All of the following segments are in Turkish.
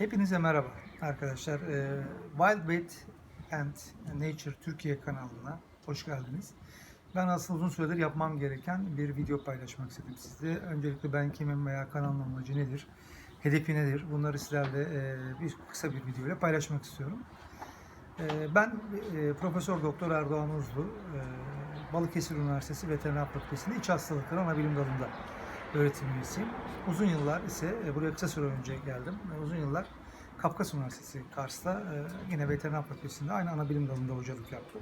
Hepinize merhaba arkadaşlar. Ee, Wild Vet and Nature Türkiye kanalına hoş geldiniz. Ben aslında uzun süredir yapmam gereken bir video paylaşmak istedim sizle. Öncelikle ben kimim veya kanalın amacı nedir, hedefi nedir bunları sizlerle e, bir kısa bir video ile paylaşmak istiyorum. E, Ben e, Profesör Doktor Erdoğan Uzlu, e, Balıkesir Üniversitesi Veteriner Fakültesi'nde iç hastalıkları ana bilim dalında öğretim üyesiyim. Uzun yıllar ise e, buraya kısa süre önce geldim. E, Uzun yıllar Kafkas Üniversitesi Kars'ta e, yine veteriner fakültesinde aynı ana bilim dalında hocalık yaptım.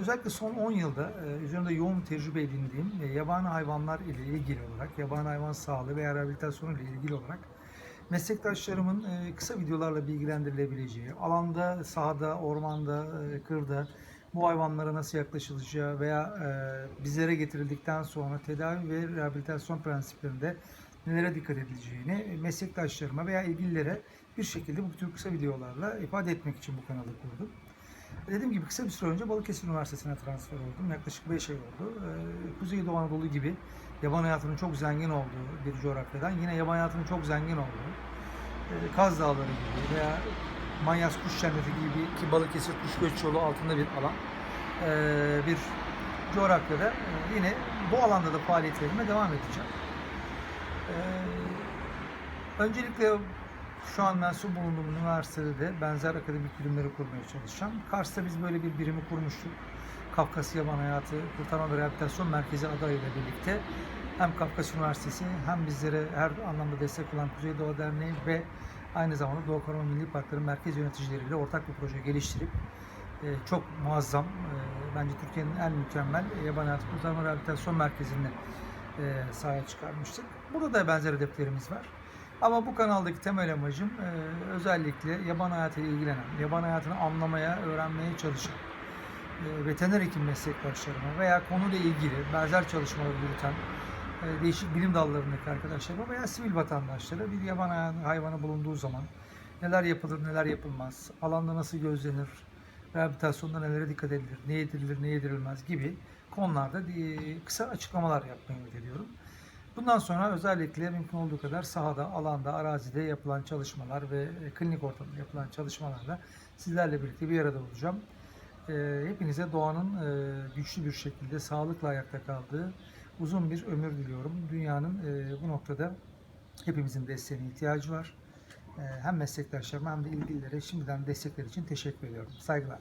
Özellikle son 10 yılda üzerinde yoğun tecrübe edindiğim yabani hayvanlar ile ilgili olarak, yabani hayvan sağlığı veya rehabilitasyonu ile ilgili olarak meslektaşlarımın kısa videolarla bilgilendirilebileceği, alanda, sahada, ormanda, kırda bu hayvanlara nasıl yaklaşılacağı veya e, bizlere getirildikten sonra tedavi ve rehabilitasyon prensiplerinde nelere dikkat edileceğini meslektaşlarıma veya ilgililere bir şekilde bu tür kısa videolarla ifade etmek için bu kanalı kurdum. Dediğim gibi kısa bir süre önce Balıkesir Üniversitesi'ne transfer oldum. Yaklaşık 5 ay oldu. Ee, Kuzeydoğu Anadolu gibi yaban hayatının çok zengin olduğu bir coğrafyadan yine yaban hayatının çok zengin olduğu e, Kaz Dağları gibi veya Manyas Kuş Cenneti gibi ki Balıkesir Kuş Göç Yolu altında bir alan e, bir coğrafyada e, yine bu alanda da faaliyetlerime devam edeceğim. Ee, öncelikle şu an mensup bulunduğum üniversitede de benzer akademik birimleri kurmaya çalışacağım. Kars'ta biz böyle bir birimi kurmuştuk. Kafkas Yaban Hayatı Kurtarma ve Rehabilitasyon Merkezi adayıyla birlikte hem Kafkas Üniversitesi hem bizlere her anlamda destek olan Kuzeydoğu Derneği ve aynı zamanda Doğu Karadağ Milli Parkları merkez yöneticileriyle ortak bir proje geliştirip e, çok muazzam, e, bence Türkiye'nin en mükemmel yaban hayatı kurtarma rehabilitasyon merkezini e, sahaya çıkarmıştık. Burada da benzer hedeflerimiz var. Ama bu kanaldaki temel amacım özellikle yaban hayatıyla ilgilenen, yaban hayatını anlamaya, öğrenmeye çalışan veteriner hekim meslektaşlarıma veya konuyla ilgili benzer çalışmalar yürüten değişik bilim dallarındaki arkadaşlarıma veya sivil vatandaşlara bir yaban hay- hayvanı bulunduğu zaman neler yapılır, neler yapılmaz, alanda nasıl gözlenir, rehabilitasyonda nelere dikkat edilir, ne yedirilir, ne yedirilmez gibi konularda e, kısa açıklamalar yapmayı ümit ediyorum. Bundan sonra özellikle mümkün olduğu kadar sahada, alanda, arazide yapılan çalışmalar ve e, klinik ortamda yapılan çalışmalarla sizlerle birlikte bir arada olacağım. E, Hepinize doğanın e, güçlü bir şekilde sağlıkla ayakta kaldığı uzun bir ömür diliyorum. Dünyanın e, bu noktada hepimizin desteğine ihtiyacı var. E, Hem meslektaşlarıma hem de ilgililere şimdiden destekler için teşekkür ediyorum. Saygılar.